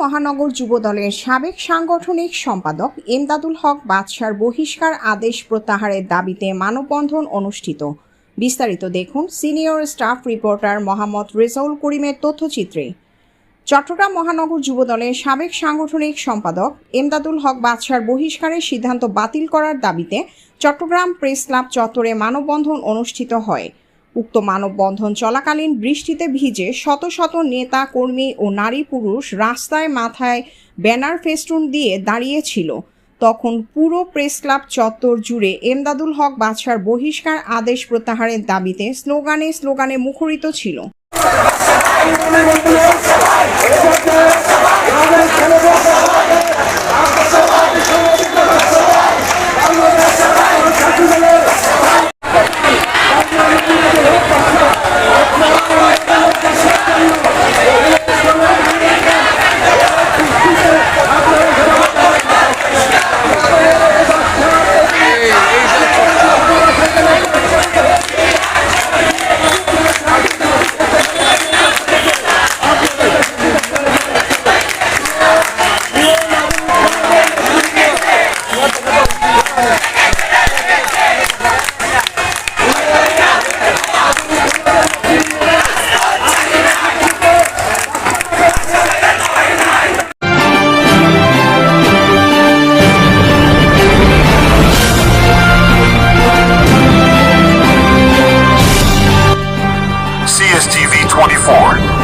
মহানগর যুবদলের সাবেক সাংগঠনিক সম্পাদক এমদাদুল হক বাদশার বহিষ্কার আদেশ প্রত্যাহারের দাবিতে মানববন্ধন অনুষ্ঠিত। বিস্তারিত দেখুন senior staff reporter Mohammad Rezaul করিমের তথ্যচিত্রে। চট্টগ্রাম মহানগর যুবদলের সাবেক সাংগঠনিক সম্পাদক এমদাদুল হক বাদশার বহিষ্কারের সিদ্ধান্ত বাতিল করার দাবিতে চট্টগ্রাম প্রেস ক্লাব চত্বরে মানববন্ধন অনুষ্ঠিত হয়। উক্ত মানববন্ধন চলাকালীন বৃষ্টিতে ভিজে শত শত নেতা, কর্মী ও নারী পুরুষ রাস্তায় মাথায় ব্যানার ফেস্টুন দিয়ে দাঁড়িয়েছিল। তখন পুরো প্রেস ক্লাব চত্বর জুড়ে এমদাদুল হক বাদশার বহিষ্কার আদেশ প্রত্যাহারের দাবিতে স্লোগানে স্লোগানে মুখরিত ছিল। CSTV 24.